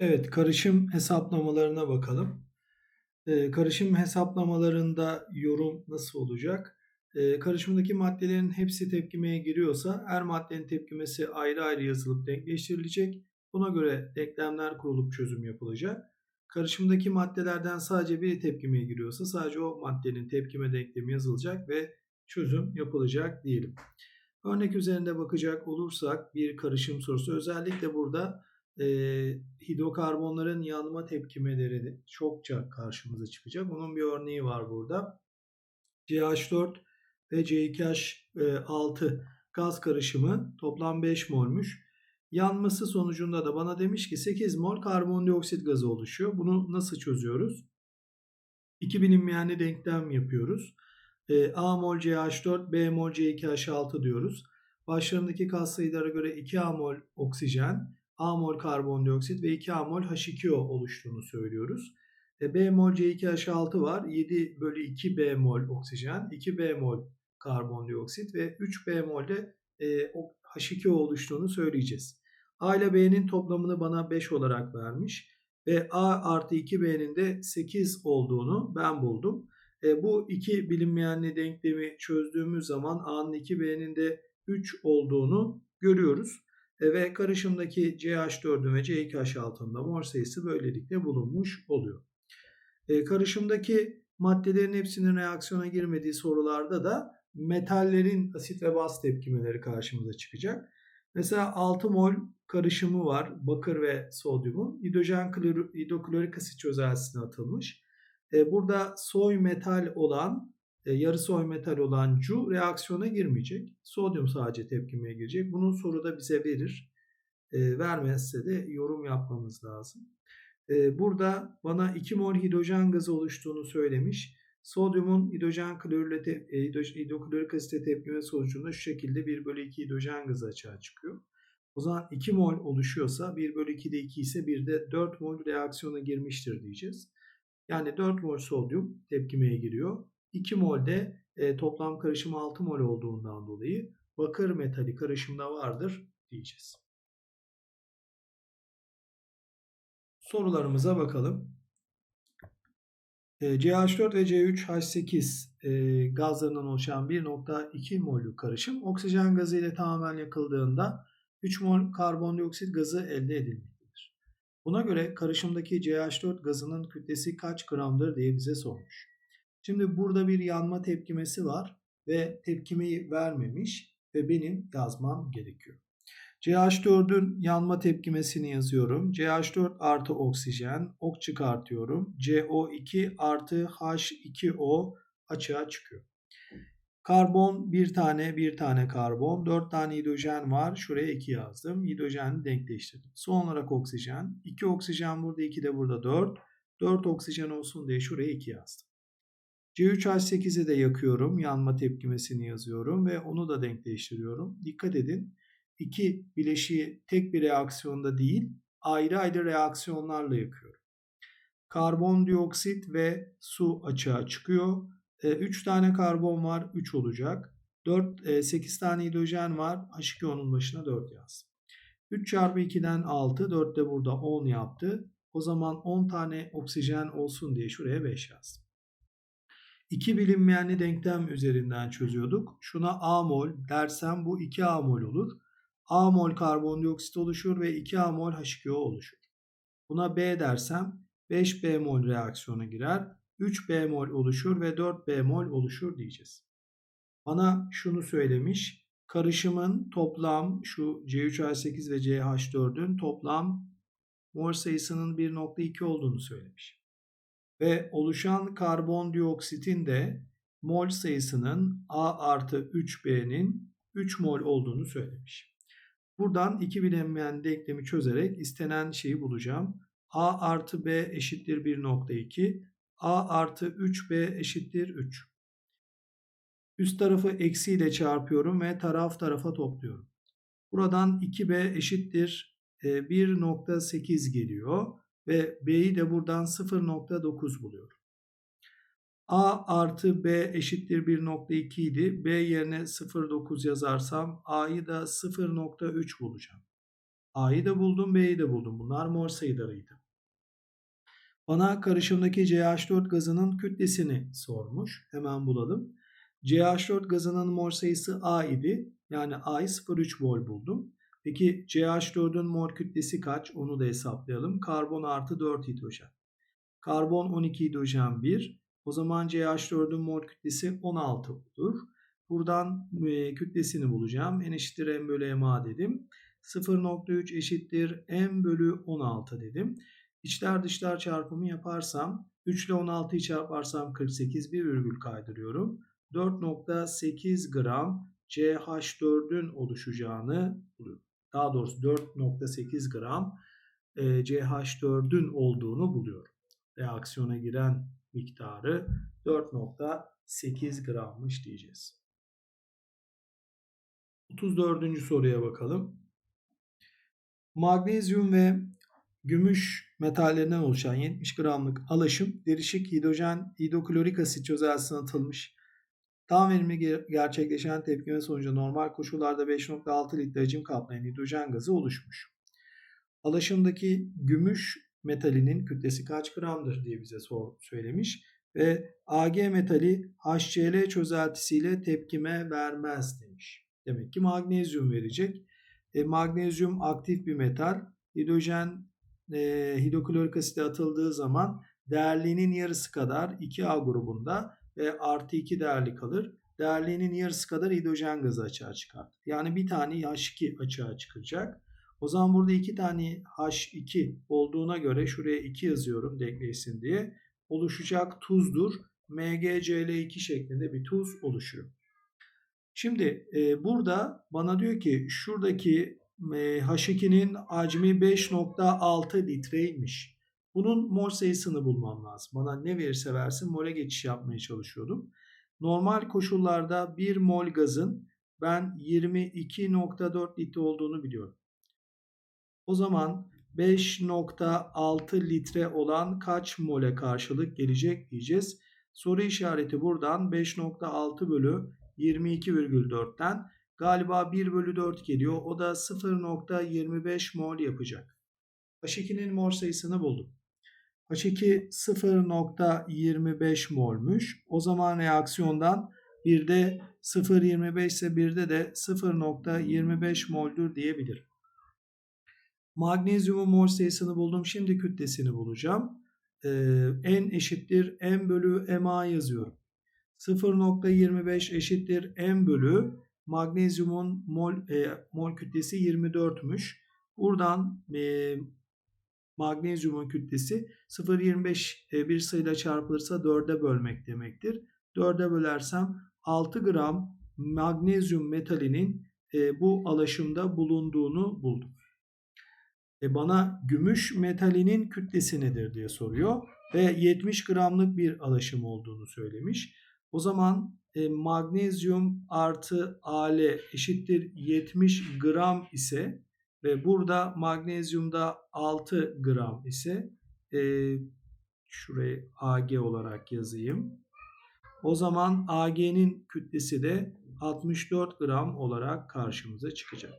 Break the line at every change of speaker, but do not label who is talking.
Evet, karışım hesaplamalarına bakalım. Eee, karışım hesaplamalarında yorum nasıl olacak? Eee, karışımdaki maddelerin hepsi tepkimeye giriyorsa her maddenin tepkimesi ayrı ayrı yazılıp denkleştirilecek. Buna göre denklemler kurulup çözüm yapılacak. Karışımdaki maddelerden sadece biri tepkimeye giriyorsa sadece o maddenin tepkime denklemi yazılacak ve çözüm yapılacak diyelim. Örnek üzerinde bakacak olursak bir karışım sorusu özellikle burada e, hidrokarbonların yanma tepkimeleri çokça karşımıza çıkacak. Bunun bir örneği var burada. CH4 ve C2H6 gaz karışımı toplam 5 molmuş. Yanması sonucunda da bana demiş ki 8 mol karbondioksit gazı oluşuyor. Bunu nasıl çözüyoruz? İki bilinmeyenli denklem yapıyoruz. E, A mol CH4, B mol C2H6 diyoruz. Başlarındaki katsayılara göre 2A mol oksijen, A mol karbondioksit ve 2A mol H2O oluştuğunu söylüyoruz. E, B mol C2H6 var. 7 bölü 2 B mol oksijen, 2 B mol karbondioksit ve 3 B mol de e, H2O oluştuğunu söyleyeceğiz. A ile B'nin toplamını bana 5 olarak vermiş ve A artı 2B'nin de 8 olduğunu ben buldum. E, bu iki bilinmeyenli denklemi çözdüğümüz zaman A'nın 2B'nin de 3 olduğunu görüyoruz. E, ve karışımdaki CH4'ün ve C2H6'ın da mol sayısı böylelikle bulunmuş oluyor. E, karışımdaki maddelerin hepsinin reaksiyona girmediği sorularda da metallerin asit ve baz tepkimeleri karşımıza çıkacak. Mesela 6 mol karışımı var bakır ve sodyumun. Hidrojen hidroklorik asit çözeltisine atılmış. E, burada soy metal olan yarı soy metal olan Cu reaksiyona girmeyecek. Sodyum sadece tepkimeye girecek. Bunu soruda bize verir. E, vermezse de yorum yapmamız lazım. E, burada bana 2 mol hidrojen gazı oluştuğunu söylemiş. Sodyumun hidrojen klorürle te, e, hidroklorik asite tepkime sonucunda şu şekilde 1 bölü 2 hidrojen gazı açığa çıkıyor. O zaman 2 mol oluşuyorsa 1 bölü 2'de 2 ise bir de 4 mol reaksiyona girmiştir diyeceğiz. Yani 4 mol sodyum tepkimeye giriyor. 2 mol de e, toplam karışım 6 mol olduğundan dolayı bakır metali karışımda vardır diyeceğiz. Sorularımıza bakalım. E, CH4 ve C3H8 e, gazlarından oluşan 1.2 mollük karışım oksijen gazı ile tamamen yakıldığında 3 mol karbondioksit gazı elde edilmektedir. Buna göre karışımdaki CH4 gazının kütlesi kaç gramdır diye bize sormuş. Şimdi burada bir yanma tepkimesi var ve tepkimeyi vermemiş ve benim yazmam gerekiyor. CH4'ün yanma tepkimesini yazıyorum. CH4 artı oksijen, ok çıkartıyorum. CO2 artı H2O açığa çıkıyor. Karbon bir tane bir tane karbon. Dört tane hidrojen var. Şuraya 2 yazdım. Hidrojeni denkleştirdim. Son olarak oksijen. 2 oksijen burada 2 de burada 4. 4 oksijen olsun diye şuraya 2 yazdım. C3H8'i de yakıyorum. Yanma tepkimesini yazıyorum ve onu da denkleştiriyorum. Dikkat edin. İki bileşiği tek bir reaksiyonda değil ayrı ayrı reaksiyonlarla yakıyorum. Karbondioksit ve su açığa çıkıyor. 3 e, tane karbon var 3 olacak. 4, 8 e, tane hidrojen var. H2O'nun başına 4 yazdım. 3 çarpı 2'den 6. 4 de burada 10 yaptı. O zaman 10 tane oksijen olsun diye şuraya 5 yazdım. İki bilinmeyenli denklem üzerinden çözüyorduk. Şuna A mol dersem bu 2A mol olur. A mol karbondioksit oluşur ve 2A mol H2O oluşur. Buna B dersem 5B mol reaksiyona girer. 3B mol oluşur ve 4B mol oluşur diyeceğiz. Bana şunu söylemiş. Karışımın toplam şu C3H8 ve CH4'ün toplam mol sayısının 1.2 olduğunu söylemiş ve oluşan karbondioksitin de mol sayısının A artı 3B'nin 3 mol olduğunu söylemiş. Buradan iki bilinmeyen denklemi çözerek istenen şeyi bulacağım. A artı B eşittir 1.2. A artı 3B eşittir 3. Üst tarafı eksiyle çarpıyorum ve taraf tarafa topluyorum. Buradan 2B eşittir 1.8 e, geliyor ve B'yi de buradan 0.9 buluyorum. A artı B eşittir 1.2 idi. B yerine 0.9 yazarsam A'yı da 0.3 bulacağım. A'yı da buldum, B'yi de buldum. Bunlar mol sayılarıydı. Bana karışımdaki CH4 gazının kütlesini sormuş. Hemen bulalım. CH4 gazının mol sayısı A idi. Yani A'yı 0,3 mol buldum. Peki CH4'ün mol kütlesi kaç? Onu da hesaplayalım. Karbon artı 4 hidrojen. Karbon 12 hidrojen 1. O zaman CH4'ün mol kütlesi 16 olur. Buradan e, kütlesini bulacağım. N eşittir M bölü MA dedim. 0.3 eşittir M bölü 16 dedim. İçler dışlar çarpımı yaparsam 3 ile 16'yı çarparsam 48 bir virgül kaydırıyorum. 4.8 gram CH4'ün oluşacağını buluyorum. Daha doğrusu 4.8 gram e, CH4'ün olduğunu buluyorum. Reaksiyona giren miktarı 4.8 grammış diyeceğiz. 34. soruya bakalım. Magnezyum ve gümüş metallerinden oluşan 70 gramlık alaşım derişik hidrojen hidroklorik asit çözeltisine atılmış. Tam verimli gerçekleşen tepkime sonucu normal koşullarda 5.6 litre hacim kaplayan hidrojen gazı oluşmuş. Alaşımdaki gümüş metalinin kütlesi kaç gramdır diye bize sor, söylemiş. Ve Ag metali HCl çözeltisiyle tepkime vermez demiş. Demek ki magnezyum verecek. E, magnezyum aktif bir metal. Hidrojen e, hidroklorik asite atıldığı zaman değerliğinin yarısı kadar 2A grubunda ve artı 2 değerli kalır. Değerliğinin yarısı kadar hidrojen gazı açığa çıkar. Yani bir tane H2 açığa çıkacak. O zaman burada iki tane H2 olduğuna göre şuraya 2 yazıyorum denkleşsin diye. Oluşacak tuzdur. MgCl2 şeklinde bir tuz oluşuyor. Şimdi e, burada bana diyor ki şuradaki e, H2'nin hacmi 5.6 litreymiş. Bunun mol sayısını bulmam lazım. Bana ne verirse versin mole geçiş yapmaya çalışıyordum. Normal koşullarda 1 mol gazın ben 22.4 litre olduğunu biliyorum. O zaman 5.6 litre olan kaç mole karşılık gelecek diyeceğiz. Soru işareti buradan 5.6 bölü 22,4'ten galiba 1 bölü 4 geliyor. O da 0.25 mol yapacak. H2'nin mol sayısını buldum. H2 0.25 molmuş. O zaman reaksiyondan bir de 0.25 ise birde de 0.25 moldür diyebilirim. Magnezyumun mol sayısını buldum. Şimdi kütlesini bulacağım. Ee, N eşittir M bölü MA yazıyorum. 0.25 eşittir M bölü magnezyumun mol, e, mol kütlesi 24'müş. Buradan e, magnezyumun kütlesi 0.25 e, bir sayıyla çarpılırsa 4'e bölmek demektir. 4'e bölersem 6 gram magnezyum metalinin e, bu alaşımda bulunduğunu buldum. E bana gümüş metalinin kütlesi nedir diye soruyor ve 70 gramlık bir alaşım olduğunu söylemiş. O zaman e, magnezyum artı Al eşittir 70 gram ise ve burada magnezyumda 6 gram ise e, şurayı Ag olarak yazayım. O zaman Ag'nin kütlesi de 64 gram olarak karşımıza çıkacak.